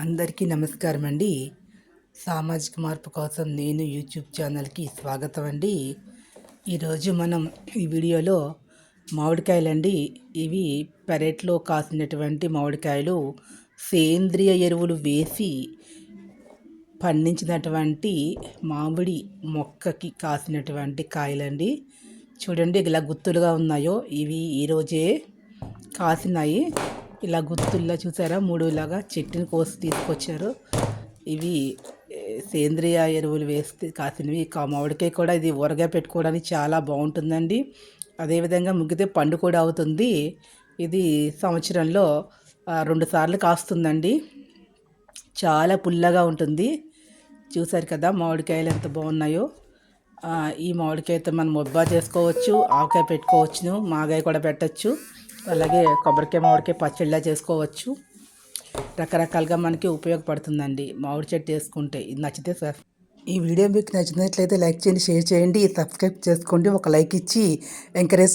అందరికీ నమస్కారం అండి సామాజిక మార్పు కోసం నేను యూట్యూబ్ ఛానల్కి స్వాగతం అండి ఈరోజు మనం ఈ వీడియోలో మామిడికాయలండి. ఇవి పెరట్లో కాసినటువంటి మామిడికాయలు. సేంద్రియ ఎరువులు వేసి పండించినటువంటి మామిడి మొక్కకి కాసినటువంటి కాయలండి. చూడండి ఇలా గుత్తులుగా ఉన్నాయో. ఇవి ఈరోజే కాసినాయి. ఇలా గుత్తుల్లా చూసారా? మూడులాగా చెట్టుని కోసి తీసుకొచ్చారు. ఇవి సేంద్రియ ఎరువులు వేస్తే కాసినవి. మామిడికాయ కూడా ఇది ఊరగా పెట్టుకోవడానికి చాలా బాగుంటుందండి. అదేవిధంగా ముగ్గితే పండు కూడా అవుతుంది. ఇది సంవత్సరంలో రెండు సార్లు కాస్తుందండి. చాలా పుల్లగా ఉంటుంది. చూసారు కదా మామిడికాయలు ఎంత బాగున్నాయో. ఈ ఈ మామిడికాయతో మనం ముబ్బా చేసుకోవచ్చు ఆవకాయ పెట్టుకోవచ్చును మాగాయ కూడా పెట్టచ్చు అలాగే కొబ్బరికాయ మామిడికాయ పచ్చళ్ళ చేసుకోవచ్చు. రకరకాలుగా మనకి ఉపయోగపడుతుందండి మామిడి చెట్టు వేసుకుంటే. ఇది నచ్చితే సార్ ఈ వీడియో మీకు నచ్చినట్లయితే లైక్ చేయండి షేర్ చేయండి సబ్స్క్రైబ్ చేసుకోండి ఒక లైక్ ఇచ్చి ఎంకరేజ్